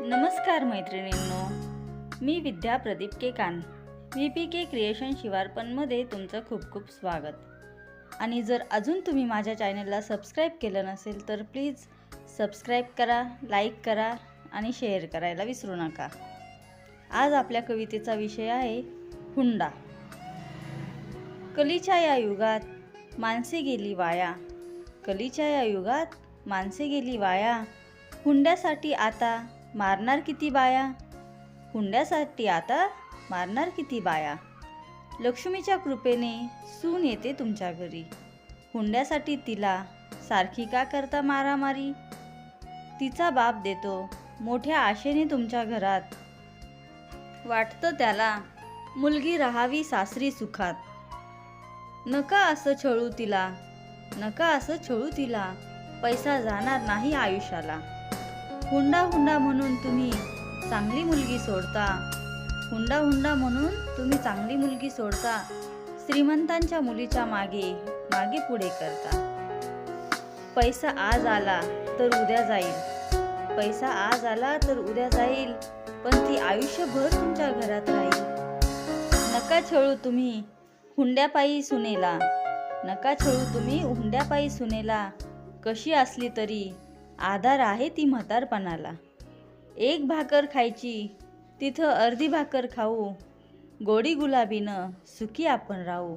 नमस्कार मैत्रिणींनो. मी Vidya Pradeep Kekan V P K creation शिवारपणमध्ये तुमचं खूप खूप स्वागत. आणि जर अजून तुम्ही माझ्या चॅनलला सबस्क्राईब केलं नसेल तर प्लीज सबस्क्राईब करा लाईक करा आणि शेअर करायला विसरू नका. आज आपल्या कवितेचा विषय आहे हुंडा. कलीच्या या युगात माणसे गेली वाया. कलीच्या या युगात माणसे गेली वाया. हुंड्यासाठी आता मारणार किती बाया? हुंड्यासाठी आता मारणार किती बाया? लक्ष्मीच्या कृपेने सून येते तुमच्या घरी. हुंड्यासाठी तिला सारखी का करता मारामारी? तिचा बाप देतो मोठ्या आशेने तुमच्या घरात. वाटतं त्याला मुलगी राहावी सासरी सुखात. नका असं छळू तिला. नका असं छळू तिला. पैसा जाणार नाही आयुष्याला. हुंडा हुंडा म्हणून तुम्ही चांगली मुलगी सोडता. हुंडा हुंडा म्हणून तुम्ही चांगली मुलगी सोडता. श्रीमंतांच्या मुलीच्या मागे मागे पुढे करता. पैसा आज आला तर उद्या जाईल. पैसा आज आला तर उद्या जाईल पण ती आयुष्यभर तुमच्या घरात राहील. नका छळू तुम्ही हुंड्यापायी सुनेला. नका छळू तुम्ही हुंड्यापायी सुनेला. कशी असली तरी आधार आहे ती म्हातारपणाला. एक भाकर खायची तिथं अर्धी भाकर खाऊ. गोडी गुलाबीनं सुखी आपण राहू.